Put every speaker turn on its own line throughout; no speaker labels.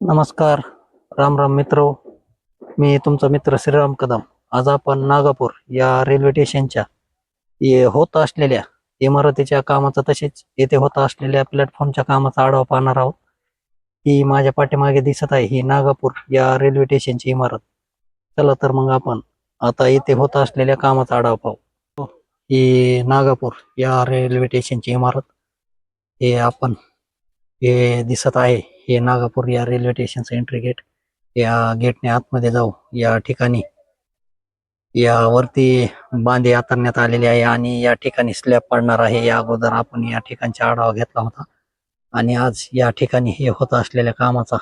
नमस्कार. राम राम मित्र. मी तुमचा मित्र श्रीराम कदम. आज आपण नागापूर या रेल्वे स्टेशनच्या ये होत असलेल्या इमारतीच्या कामाचा तसेच येथे होत असलेल्या प्लॅटफॉर्मच्या कामाचा आढावा पाहणार आहोत. ही माझ्या पाठीमागे दिसत आहे. ही नागापूर या रेल्वे स्टेशनची इमारत. चला तर मग आपण आता येथे होत असलेल्या कामाचा आढावा पाहू. ही नागापूर या रेल्वे स्टेशनची इमारत. हे आपण हे दिसत आहे. हे नागापूर या रेल्वे स्टेशनचं एंट्री गेट या गेटने आतमध्ये जाऊ. या ठिकाणी यावरती बांधे आतरण्यात आलेले आहे आणि या ठिकाणी स्लॅब पडणार आहे. या अगोदर आपण या ठिकाणचा आढावा घेतला होता. आणि आज या ठिकाणी हे होत असलेल्या कामाचा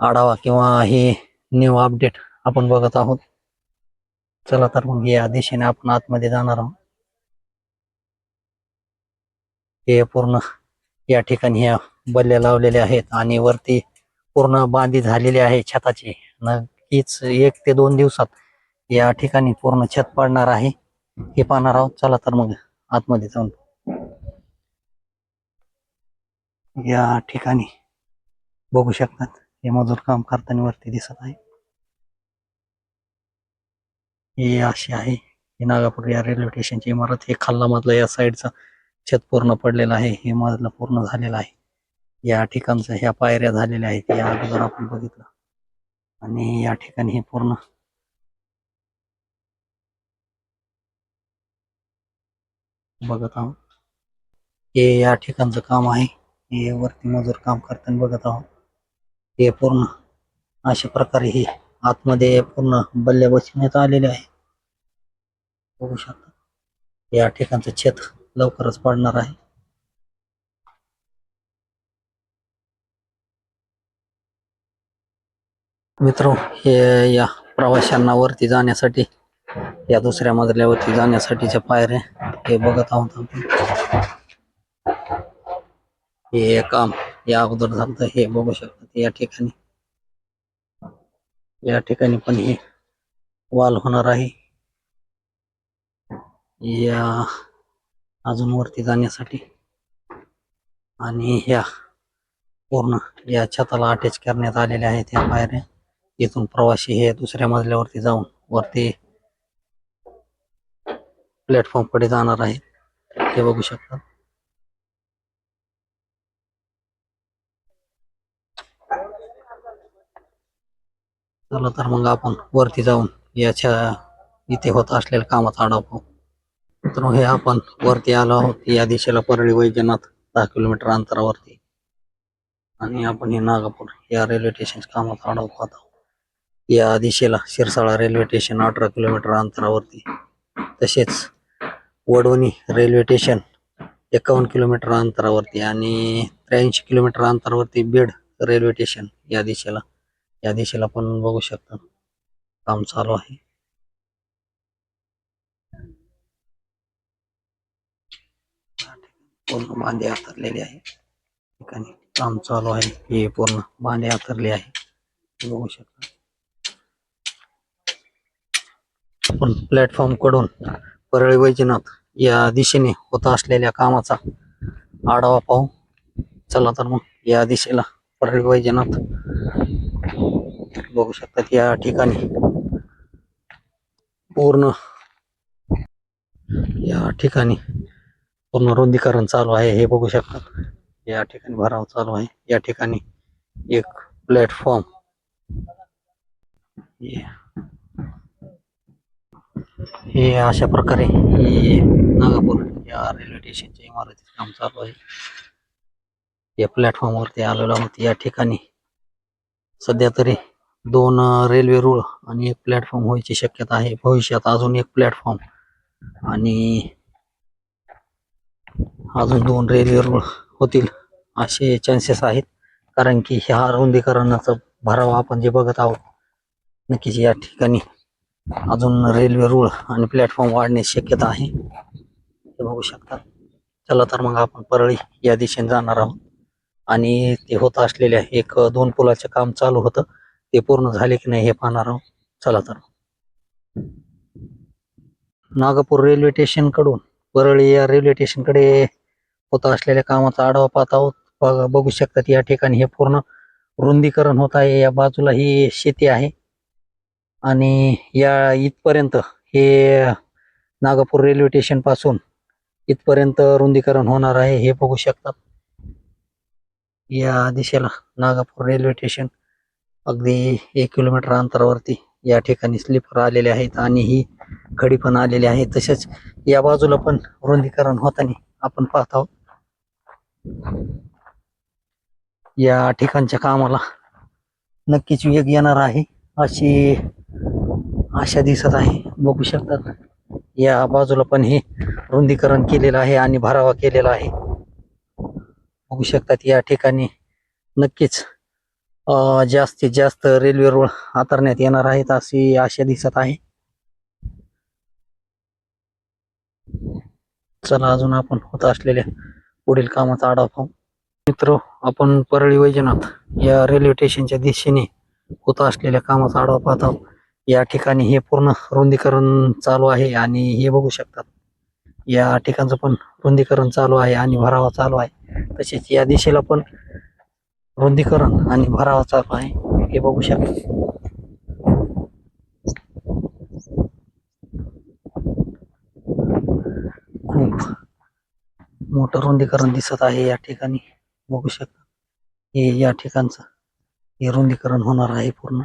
आढावा किंवा हे न्यू अपडेट आपण बघत आहोत. चला तर मग या दिशेने आपण आतमध्ये जाणार आहोत. हे पूर्ण या ठिकाणी ह्या बल्ल्या लावलेल्या आहेत आणि वरती पूर्ण बांधी झालेली आहे छताची. नक्कीच एक ते दोन दिवसात या ठिकाणी पूर्ण छत पडणार आहे. हे पाहणार आहोत. चला तर मग आतमध्ये जाऊन. या ठिकाणी बघू शकतात. हे मजूर काम करताना वरती दिसत आहे. हे अशी आहे. ही नागापूर या रेल्वे स्टेशनची इमारत. हे खाल्ला मधलं या साईडचं छत पूर्ण पडलेलं आहे. हे मधलं पूर्ण झालेलं आहे. या ठिकाणचं ह्या पायऱ्या झालेल्या आहेत या अगोदर आपण बघितलं. आणि या ठिकाणी हे पूर्ण बघत आहोत. हे या ठिकाणचं काम आहे. हे वरती मजूर काम करताना बघत आहोत. हे पूर्ण अशा प्रकारे हे आतमध्ये पूर्ण बल्ल्या बसवण्यात आलेले आहे. बघू शकता. या ठिकाणचं छत लवकरच पडणार आहे. मित्र हे या प्रवाशांना वरती जाण्यासाठी या दुसऱ्या मजल्यावरती जाण्यासाठीच्या पायऱ्या हे बघत आहोत आपण. हे काम या अगोदर झालं हे बघू शकतात या ठिकाणी. या ठिकाणी पण हे वाल होणार आहे. या अजून वरती जाण्यासाठी. आणि ह्या पूर्ण या छताला अटॅच करण्यात आलेल्या आहेत या पायऱ्या. इथून प्रवासी हे दुसऱ्या मजल्यावरती जाऊन वरती प्लॅटफॉर्मकडे जाणार आहेत. हे बघू शकता. चला तर मग आपण वरती जाऊन याच्या इथे होत असलेल्या कामाचा आढावा पाहू. मित्रांनो हे आपण वरती आलो आहोत. या दिशेला परळी वैजनाथ दहा किलोमीटर अंतरावरती. आणि आपण हे नागापूर या रेल्वे स्टेशन कामाचा आढावा पाहत आहोत. या दिशेला शिरसाळा रेल्वे स्टेशन अठरा किलोमीटर अंतरावरती. तसेच वडवणी रेल्वे स्टेशन एकावन्न किलोमीटर अंतरावरती आणि त्र्याऐंशी किलोमीटर अंतरावरती बीड रेल्वे स्टेशन या दिशेला. या दिशेला पण बघू शकता. काम चालू आहे. पूर्ण बांधे आतरलेले आहे. ठिकाणी काम चालू आहे. हे पूर्ण बांधे आतरले आहे. बघू शकता. आपण प्लॅटफॉर्मकडून परळी वैजनाथ या दिशेने होत असलेल्या कामाचा आढावा पाहू. चला तर मग या दिशेला परळी वैजनाथ बघू शकतात या ठिकाणी. पूर्ण या ठिकाणी पूर्ण रुंदीकरण चालू आहे हे बघू शकतात. या ठिकाणी भराव चालू आहे. या ठिकाणी एक प्लॅटफॉर्म हे अशा प्रकारे हे नागापूर या रेल्वे स्टेशनच्या इमारतीचं काम चालू आहे. या प्लॅटफॉर्म वरती आलेलो आहोत. या ठिकाणी सध्या तरी दोन रेल्वे रूळ आणि एक प्लॅटफॉर्म व्हायची शक्यता आहे. भविष्यात अजून एक प्लॅटफॉर्म आणि अजून दोन रेल्वे रूळ होतील असे चान्सेस आहेत. कारण की ह्या रुंदीकरणाचा भराव आपण जे बघत आहोत नक्कीच या ठिकाणी अजून रेल्वे रूळ आणि प्लॅटफॉर्म वाढण्याची शक्यता आहे. ते बघू शकता. चला तर मग आपण परळी या दिशेने जाणार आहोत. आणि ते होत असलेल्या एक दोन पुलाचे काम चालू होतं. ते पूर्ण झाले की नाही हे पाहणार आहोत. चला तर. नागपूर रेल्वे स्टेशनकडून परळी या रेल्वे स्टेशनकडे होत असलेल्या कामाचा आढावा पाहत आहोत. बघ- बघू शकतात या ठिकाणी हे पूर्ण रुंदीकरण होत आहे. या बाजूला ही शेती आहे. आणि या इथपर्यंत हे नागपूर रेल्वे स्टेशनपासून इथपर्यंत रुंदीकरण होणार आहे हे बघू शकतात. या दिशेला नागपूर रेल्वे स्टेशन अगदी एक किलोमीटर अंतरावरती या ठिकाणी स्लीपर आलेले आहेत आणि ही खडी पण आलेली आहे. तसेच या बाजूला पण रुंदीकरण होताना आपण पाहत आहोत. या ठिकाणच्या कामाला नक्कीच वेग येणार आहे अशी आशा दिसत आहे. बघू शकतात. या बाजूला पण हे रुंदीकरण केलेलं आहे आणि भरावा केलेला आहे. बघू शकतात या ठिकाणी नक्कीच जास्तीत जास्त रेल्वे रोड हातरण्यात येणार आहेत अशी आशा दिसत आहे. चला अजून आपण होत असलेल्या पुढील कामाचा आढावा पाहू. मित्र आपण परळी वैजनाथ या रेल्वे स्टेशनच्या दिशेने होत असलेल्या कामाचा आढावा पाहत आहोत. या ठिकाणी हे पूर्ण रुंदीकरण चालू आहे आणि हे बघू शकतात. या ठिकाणचं पण रुंदीकरण चालू आहे आणि भरावा चालू आहे. तसेच या दिशेला पण रुंदीकरण आणि भरावा चालू आहे. हे बघू शकता. खूप मोठं रुंदीकरण दिसत आहे या ठिकाणी. बघू शकता. हे या ठिकाणचं हे रुंदीकरण होणार आहे पूर्ण.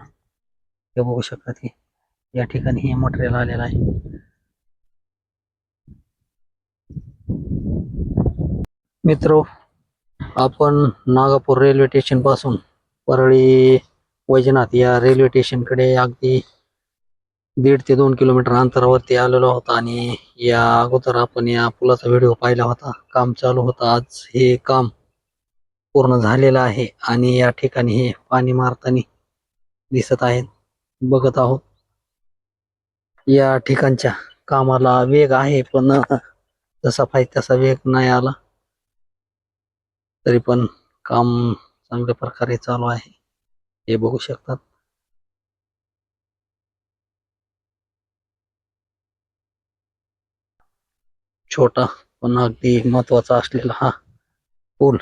हे बघू शकता हे या ठिकाणी हे मटेरियल आलेलं आहे. मित्र आपण नागपूर रेल्वे स्टेशनपासून परळी वैजनाथ या रेल्वे स्टेशनकडे अगदी दीड ते दोन किलोमीटर अंतरावरती आलेलो होता आणि या अगोदर आपण या पुलाचा व्हिडिओ पाहिला होता. काम चालू होतं. आज हे काम पूर्ण झालेलं आहे आणि या ठिकाणी हे पाणी मारताना दिसत आहेत. बघत आहोत. या ठिकाणच्या कामाला वेग आहे पण जसा पाहिजे तसा वेग नाही आला. तरी पण काम चांगल्या प्रकारे चालू आहे. हे बघू शकतात. छोटा पण अगदी महत्त्वाचा असलेला हा पूल.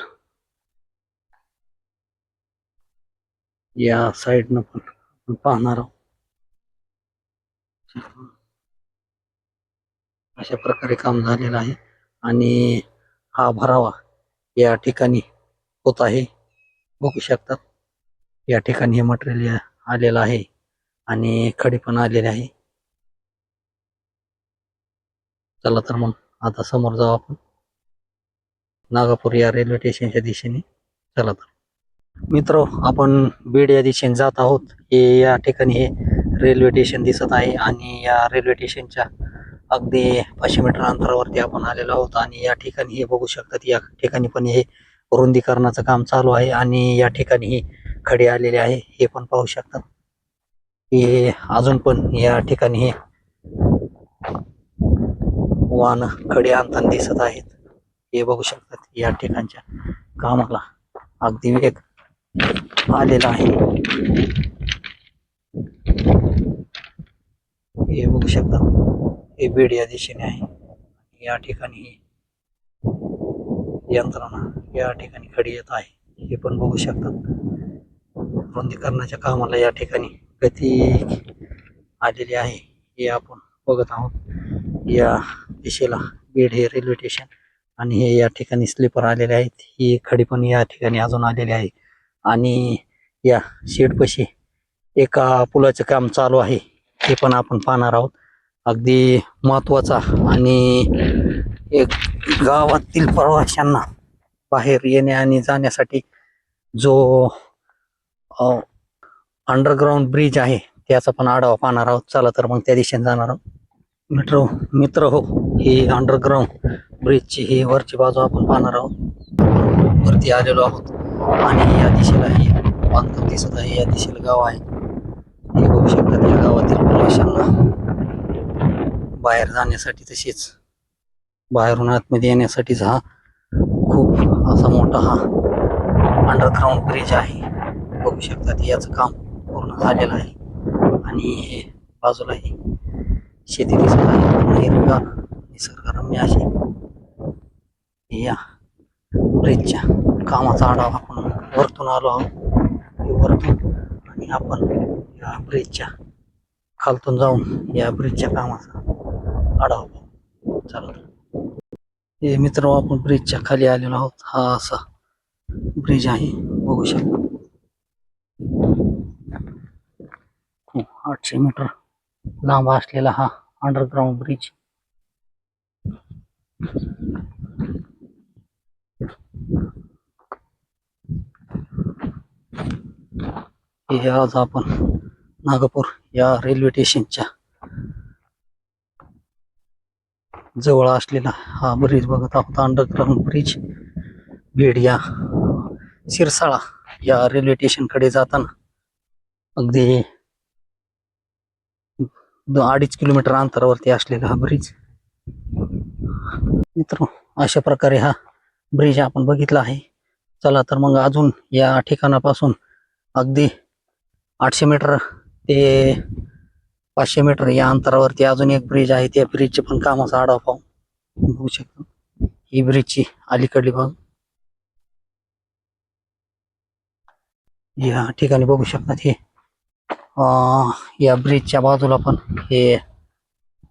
या साईडनं पण पाहणार आहोत. अशा प्रकारे काम झालेलं आहे. आणि हा भरावा या ठिकाणी होत आहे. बघू शकतात या ठिकाणी हे मटेरियल आलेलं आहे. आणि खडी पण आलेली आहे. चला तर मग आता समोर जाऊ आपण. नागापूर या रेल्वे स्टेशनच्या दिशेने. चला तर मित्र आपण बीड या दिशेने जात आहोत. हे या ठिकाणी हे रेल्वे स्टेशन दिसत आहे आणि या रेल्वे स्टेशनच्या अगदी पाचशे मीटर अंतरावरती आपण आलेलो आहोत आणि या ठिकाणी हे बघू शकतात या ठिकाणी पण हे रुंदीकरणाचं काम चालू आहे आणि या ठिकाणी ही खडे आलेले आहे. हे पण पाहू शकतात. हे अजून पण या ठिकाणी हे वाहन खडे आणताना दिसत आहेत. हे बघू शकतात या ठिकाणच्या कामाला. अगदी वेग आलेला आहे. हे बघू शकतात हे बीड या दिशेने आहे. या ठिकाणी ही यंत्रणा या ठिकाणी खडी येत आहे. हे पण बघू शकतात. रुंदीकरणाच्या कामाला या ठिकाणी गती आलेली आहे. हे आपण बघत आहोत. या दिशेला बीड हे रेल्वे स्टेशन आणि हे या ठिकाणी स्लीपर आलेले आहेत. ही खडी पण या ठिकाणी अजून आलेली आहे. आणि या शेडपाशी एका पुलाचं काम चालू आहे. ते पण आपण पाहणार आहोत. अगदी महत्त्वाचा आणि एक गावातील प्रवाशांना बाहेर येणे आणि जाण्यासाठी जो अंडरग्राऊंड ब्रिज आहे त्याचा पण आढावा पाहणार आहोत. चला तर मग त्या दिशेने जाणार आहोत. मित्र मित्र हो ही अंडरग्राऊंड ब्रिजची ही वरची बाजू आपण पाहणार आहोत. वरती आलेलो आहोत. आणि या दिशेला ही बांधकाम दिसत आहे. या दिशेला गाव आहे. हे बघू शकतात या गावातील प्रवाशांना बाहेर जाण्यासाठी तसेच बाहेरून आतमध्ये येण्यासाठीच हा खूप असा मोठा हा अंडरग्राऊंड ब्रिज आहे. बघू शकतात याचं काम पूर्ण झालेलं आहे. आणि हे बाजूला ही शेती दिसत आहे. पूर्ण निसर्गरम्य अशी या ब्रिजच्या कामाचा आढावा आपण वरतून आलो आहोत. वरतून आणि आपण या ब्रिजच्या खालतून जाऊन या ब्रिजच्या कामाचा आढावा घेऊ. चला हे मित्र हो, आपण ब्रिजच्या खाली आलेलो आहोत. हा असा ब्रिज आहे. बघू शकतो. आठशे मीटर लांब असलेला हा अंडरग्राऊंड ब्रिज हे आज आपण नागपूर या रेल्वे स्टेशनच्या जवळ असलेला हा ब्रिज बघत आहोत. अंडरग्राऊंड ब्रिज बीड या सिरसाळा या रेल्वे स्टेशनकडे जाताना. अगदी अडीच किलोमीटर अंतरावरती असलेला हा ब्रिज मित्र अशा प्रकारे हा ब्रिज आपण बघितला आहे. चला तर मग अजून या ठिकाणापासून अगदी आठशे मीटर ते पाचशे मीटर या अंतरावरती अजून एक ब्रिज आहे. त्या ब्रिजचे पण कामाचा आढावा पाहू बघू शकतो. ही ब्रिजची अलीकडली बाजू. या ठिकाणी बघू शकतात हे. या ब्रिजच्या बाजूला पण हे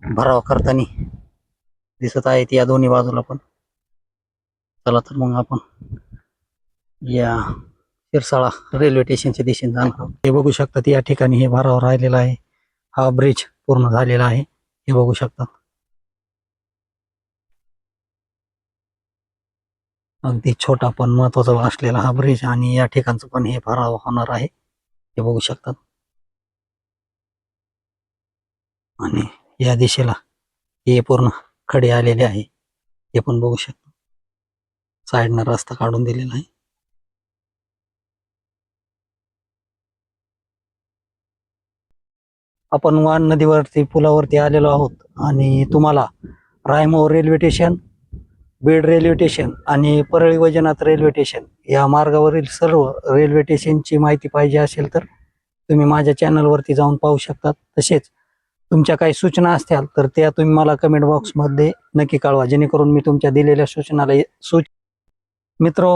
भराव करताना दिसत आहेत या दोन्ही बाजूला पण. चला तर मग आपण या शिरसाळा रेल्वे स्टेशनच्या दिशेने जाणार हे बघू शकतात या ठिकाणी हे भारावर राहिलेला आहे. हा ब्रिज पूर्ण झालेला आहे. हे बघू शकतात. अगदी छोटा पण महत्त्वाचा असलेला हा ब्रिज आणि या ठिकाणचं पण हे भराव होणार आहे. हे बघू शकतात. आणि या दिशेला हे पूर्ण खडे आलेले आहे. हे पण बघू शकतो साईडनं रस्ता काढून दिलेला आहे. आपण वान नदीवरती पुलावरती आलेलो आहोत. आणि तुम्हाला Raimor railway station Beed railway station आणि परळी वैजनाथ रेल्वे स्टेशन या मार्गावरील सर्व रेल्वे स्टेशनची माहिती पाहिजे असेल तर तुम्ही माझ्या चॅनलवरती जाऊन पाहू शकतात. तसेच तुमच्या काही सूचना असतील तर त्या तुम्ही मला कमेंट बॉक्समध्ये नक्की कळवा. जेणेकरून मी तुमच्या दिलेल्या सूचनाला सूच मित्रो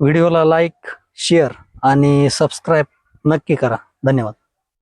व्हिडिओला लाईक शेअर आणि सबस्क्राईब नक्की करा. धन्यवाद.